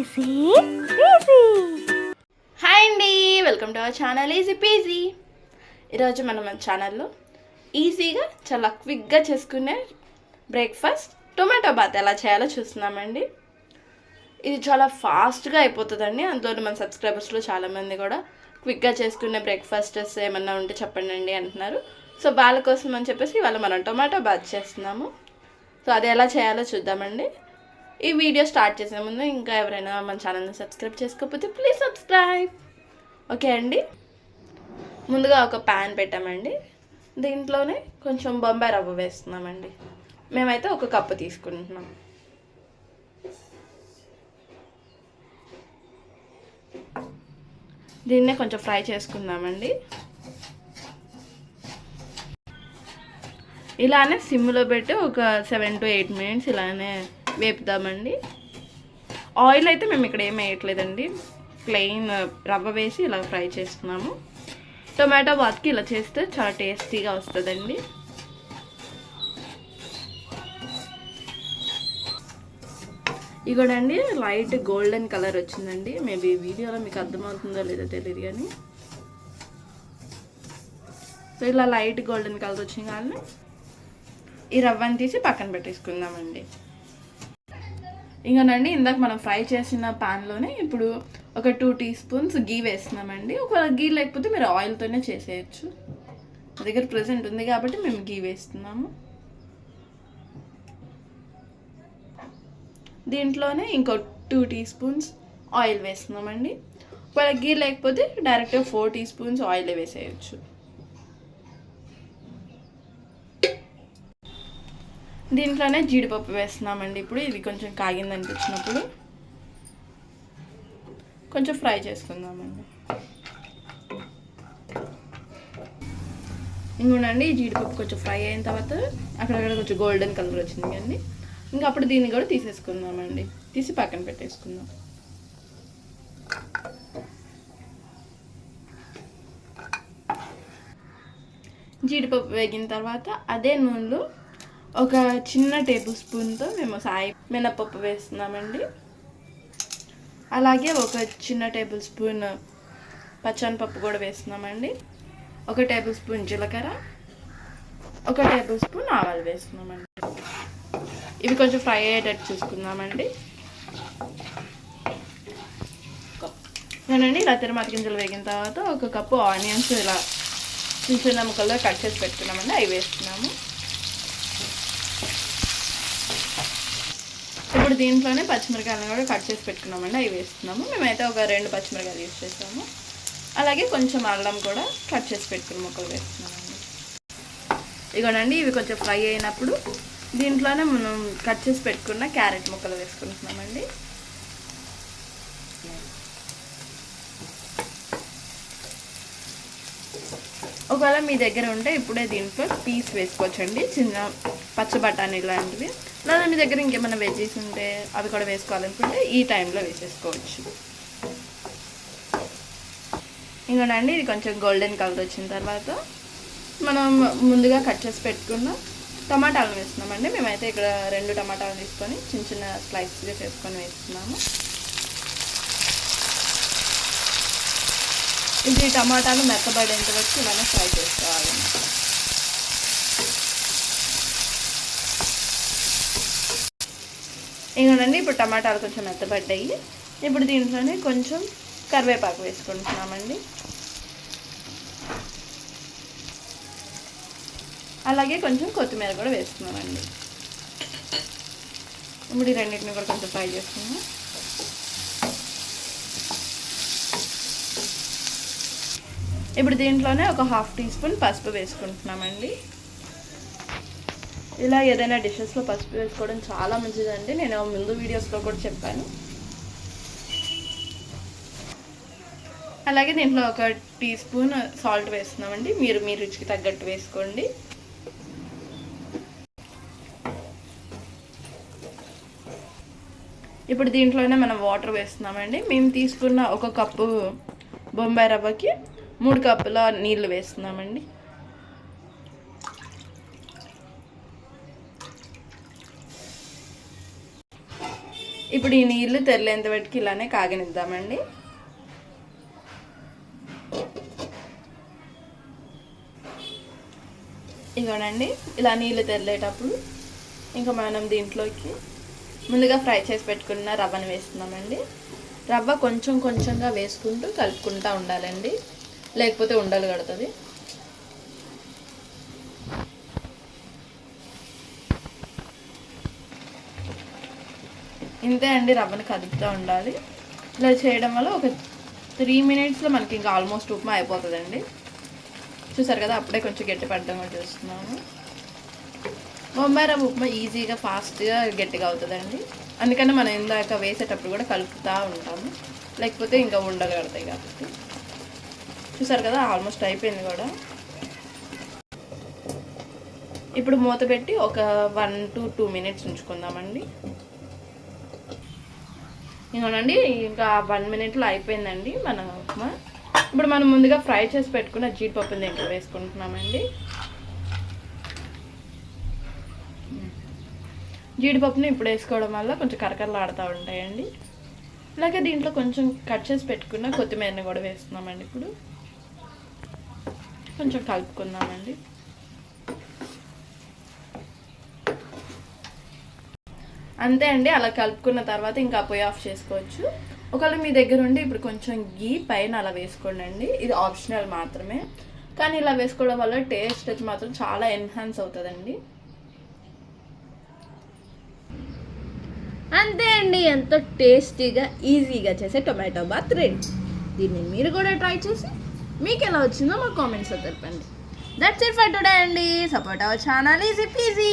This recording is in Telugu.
ఈజీ ఈజీ హాయ్ అండి welcome to our channel easy peasy ఈరోజు మనం మన ఛానల్లో ఈజీగా చాలా క్విక్గా చేసుకునే బ్రేక్ఫాస్ట్ టొమాటో బాత్ ఎలా చేయాలో చూస్తున్నామండి. ఇది చాలా ఫాస్ట్గా అయిపోతుందండి అందులో మన సబ్స్క్రైబర్స్లో చాలామంది కూడా క్విక్గా చేసుకునే బ్రేక్ఫాస్టెస్ ఏమన్నా ఉంటే చెప్పండి అండి అంటున్నారు. సో వాళ్ళ కోసం అని చెప్పేసి ఇవాళ మనం టొమాటో బాత్ చేస్తున్నాము. సో అది ఎలా చేయాలో చూద్దామండి. ఈ వీడియో స్టార్ట్ చేసే ముందు ఇంకా ఎవరైనా మన ఛానల్ని సబ్స్క్రైబ్ చేసుకోకపోతే ప్లీజ్ సబ్స్క్రైబ్ ఓకే అండి? ముందుగా ఒక ప్యాన్ పెట్టామండి. దీంట్లోనే కొంచెం బొంబాయి రవ్వ వేస్తున్నామండి. మేమైతే ఒక కప్పు తీసుకుంటున్నాం. దీన్నే కొంచెం ఫ్రై చేసుకుందామండి. ఇలానే సిమ్లో పెట్టి ఒక సెవెన్ టు ఎయిట్ మినిట్స్ ఇలానే వేపుదామండి. ఆయిల్ అయితే మేము ఇక్కడ ఏం వేయట్లేదండి. ప్లెయిన్ uh, రవ్వ వేసి ఇలా ఫ్రై చేస్తున్నాము. టొమాటో బాత్కి ఇలా చేస్తే చాలా టేస్టీగా వస్తుందండి. ఇగోడండి లైట్ గోల్డెన్ కలర్ వచ్చిందండి. మేబీ వీడియోలో మీకు అర్థమవుతుందో లేదో తెలియదు కానీ. సో ఇలా లైట్ గోల్డెన్ కలర్ వచ్చింది కానీ ఈ రవ్వని తీసి పక్కన పెట్టేసుకుందామండి. ఇంకానండి ఇందాక మనం ఫ్రై చేసిన ప్యాన్లోనే ఇప్పుడు ఒక టూ టీ స్పూన్స్ గీ వేస్తున్నామండి. ఒకవేళ గీ లేకపోతే మీరు ఆయిల్తోనే చేసేయచ్చు. మా దగ్గర ప్రజెంట్ ఉంది కాబట్టి మేము గీ వేస్తున్నాము. దీంట్లోనే ఇంకో టూ టీ స్పూన్స్ ఆయిల్ వేస్తున్నామండి. ఒకవేళ గీ లేకపోతే డైరెక్ట్గా ఫోర్ టీ స్పూన్స్ ఆయిల్ వేసేయచ్చు. దీంట్లోనే జీడిపప్పు వేస్తున్నామండి ఇప్పుడు. ఇది కొంచెం కాగింది అనిపించినప్పుడు కొంచెం ఫ్రై చేసుకుందామండి. ఇంకోండి జీడిపప్పు కొంచెం ఫ్రై అయిన తర్వాత అక్కడక్కడ కొంచెం గోల్డెన్ కలర్ వచ్చింది కానీ ఇంకా అప్పుడు దీన్ని కూడా తీసేసుకుందామండి. తీసి పక్కన పెట్టేసుకుందాం. జీడిపప్పు వేగిన తర్వాత అదే నూనెలో ఒక చిన్న టేబుల్ స్పూన్తో మేము సాయి మినపప్పు వేస్తున్నామండి. అలాగే ఒక చిన్న టేబుల్ స్పూన్ పచ్చనిపప్పు కూడా వేస్తున్నామండి. ఒక టేబుల్ స్పూన్ జీలకర్ర ఒక టేబుల్ స్పూన్ ఆవాలు వేస్తున్నామండి. ఇవి కొంచెం ఫ్రై అయ్యేటట్టు చూసుకుందామండి. నేనండి ఇలా తిరుమత గింజలు వేగిన తర్వాత ఒక కప్పు ఆనియన్స్ ఇలా చిన్న చిన్న ముక్కల్లో కట్ చేసి పెట్టుకున్నామండి. అవి వేస్తున్నాము. ఇప్పుడు దీంట్లోనే పచ్చిమిరకాయలను కూడా కట్ చేసి పెట్టుకున్నామండి. అవి వేస్తున్నాము. మేమైతే ఒక రెండు పచ్చిమిరకాయలు యూస్ చేసాము అలాగే కొంచెం అల్లం కూడా కట్ చేసి పెట్టుకుని ముక్కలు వేస్తున్నామండి. ఇగోనండి ఇవి కొంచెం ఫ్రై అయినప్పుడు దీంట్లోనే మనం కట్ చేసి పెట్టుకున్న క్యారెట్ ముక్కలు వేసుకుంటున్నామండి. ఒకవేళ మీ దగ్గర ఉంటే ఇప్పుడే దీంట్లో పీస్ వేసుకోవచ్చండి. చిన్న పచ్చ బఠానీ లాంటివి. లేదా మీ దగ్గర ఇంకేమైనా వెజ్జీస్ ఉంటే అవి కూడా వేసుకోవాలనుకుంటే ఈ టైంలో వేసేసుకోవచ్చు. ఇంకోనండి ఇది కొంచెం గోల్డెన్ కలర్ వచ్చిన తర్వాత మనం ముందుగా కట్ చేసి పెట్టుకున్న టమాటాలు వేస్తున్నామండి. మేమైతే ఇక్కడ రెండు టమాటాలు తీసుకొని చిన్న చిన్న స్లైస్గా చేసుకొని వేస్తున్నాము. ఇది టమాటాలు మెత్తబడేంత వరకు ఇలానే ఫ్రై చేసుకోవాలి. ఇంకోనండి ఇప్పుడు టమాటాలు కొంచెం మెత్తబడ్డాయి. ఇప్పుడు దీంట్లోనే కొంచెం కరివేపాకు వేసుకుంటున్నామండి. అలాగే కొంచెం కొత్తిమీర కూడా వేసుకున్నామండి. ఇప్పుడు ఈ రెండింటిని కూడా కొంచెం ఫ్రై చేసుకున్నాం ఇప్పుడు దీంట్లోనే ఒక హాఫ్ టీ స్పూన్ పసుపు వేసుకుంటున్నామండి. ఇలా ఏదైనా డిషెస్లో పసుపు వేసుకోవడం చాలా మంచిదండి. నేను ముందు వీడియోస్లో కూడా చెప్పాను. అలాగే దీంట్లో ఒక టీ స్పూన్ సాల్ట్ వేస్తున్నామండి. మీరు మీ రుచికి తగ్గట్టు వేసుకోండి. ఇప్పుడు దీంట్లోనే మనం వాటర్ వేస్తున్నామండి. మేము తీసుకున్న ఒక కప్పు బొంబాయి రవ్వకి మూడు కప్పుల నీళ్ళు వేస్తున్నామండి. ఇప్పుడు ఈ నీళ్ళు తెరలేంత పెట్టుకు ఇలానే కాగనిద్దామండి. ఇగోనండి ఇలా నీళ్ళు తెరలేటప్పుడు ఇంకా మనం దీంట్లోకి ముందుగా ఫ్రై చేసి పెట్టుకున్న రవ్వను వేస్తున్నామండి. రవ్వ కొంచెం కొంచెంగా వేసుకుంటూ కలుపుకుంటూ ఉండాలండి. లేకపోతే ఉండలు కడుతుంది. ఇంతే అండి రవ్వను కదుపుతూ ఉండాలి. ఇలా చేయడం వల్ల ఒక త్రీ మినిట్స్లో మనకి ఇంకా ఆల్మోస్ట్ ఉప్మా అయిపోతుందండి. చూసారు కదా అప్పుడే కొంచెం గట్టి పడడం కూడా చూస్తున్నాను. బొంబాయి రవ్వ ఉప్మా ఈజీగా ఫాస్ట్గా గట్టిగా అవుతుందండి. అందుకని మనం ఇందాక వేసేటప్పుడు కూడా కలుపుతూ ఉంటాము. లేకపోతే ఇంకా ఉండగలుగుతాయి కాబట్టి. చూసారు కదా ఆల్మోస్ట్ అయిపోయింది కూడా. ఇప్పుడు మూత పెట్టి ఒక వన్ టు టూ మినిట్స్ ఉంచుకుందామండి. ఇంకోనండి ఇంకా వన్ మినిట్లో అయిపోయిందండి మన ఉప్మా. ఇప్పుడు మనం ముందుగా ఫ్రై చేసి పెట్టుకున్న జీడిపప్పుని దీంట్లో వేసుకుంటున్నామండి. జీడిపప్పుని ఇప్పుడు వేసుకోవడం వల్ల కొంచెం కరకరలాడుతూ ఉంటాయండి. అలాగే దీంట్లో కొంచెం కట్ చేసి పెట్టుకున్న కొత్తిమీరని కూడా వేస్తున్నామండి ఇప్పుడు. కొంచెం కలుపుకుందామండి. అంతే అండి అలా కలుపుకున్న తర్వాత ఇంకా పొయ్యి ఆఫ్ చేసుకోవచ్చు. ఒకవేళ మీ దగ్గర ఉండి ఇప్పుడు కొంచెం గీ పైన అలా వేసుకోండి అండి ఇది ఆప్షనల్ మాత్రమే. కానీ ఇలా వేసుకోవడం వల్ల టేస్ట్ అయితే మాత్రం చాలా ఎన్హాన్స్ అవుతుందండి. అంతే అండి ఎంతో టేస్టీగా ఈజీగా చేసే టొమాటో బాత్ రెడీ. దీన్ని మీరు కూడా ట్రై చేసి మీకు ఎలా వచ్చిందో మా కామెంట్స్లో తెలపండి. దట్స్ ఇట్ ఫర్ టుడే అండి. Support our channel easy peasy